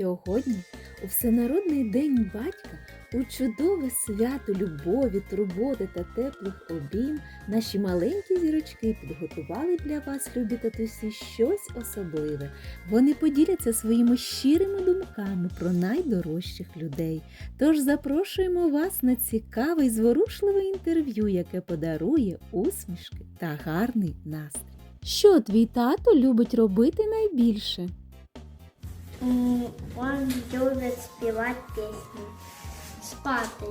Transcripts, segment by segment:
Сьогодні, у Всенародний день батька, у чудове свято любові, турботи та теплих обійм, наші маленькі зірочки підготували для вас, любі татусі, щось особливе. Вони поділяться своїми щирими думками про найдорожчих людей. Тож запрошуємо вас на цікаве і зворушливе інтерв'ю, яке подарує усмішки та гарний настрій. Що твій тато любить робити найбільше? М, Он любит спевать песни. Спати.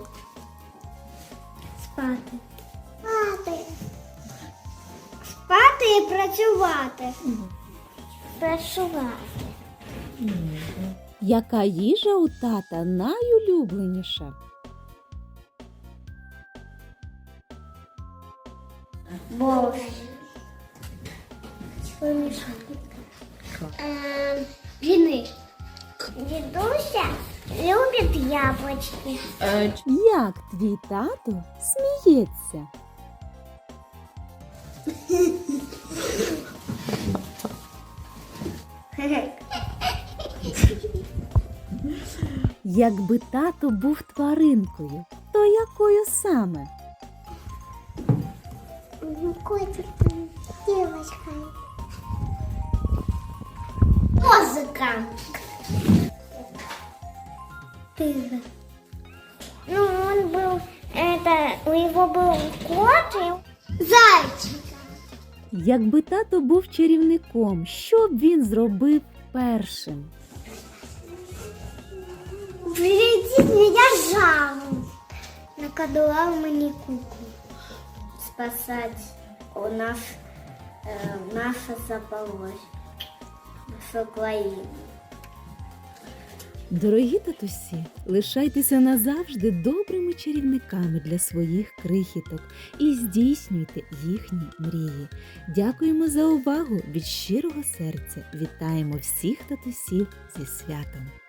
Спати. Спати. Спати і працювати. Працювати. Яка їжа у тата найулюбленіша? Борщ. Эм, Блины. Дедуся любит яблочки. Як твій тато сміється? Якби тато був тваринкою, то якою саме? Котиком, девочкой. Музыка Тигр. Ну, он был, это, у него был кот и зайчик. Якби тато був чарівником, що б він зробив першим? Прилетит меня жалу. Накадував мені куклу. Спасать у нас, е, наше Запорожжя, нашу країну. Дорогі татусі, лишайтеся назавжди добрими чарівниками для своїх крихіток і здійснюйте їхні мрії. Дякуємо за увагу від щирого серця. Вітаємо всіх татусів зі святом!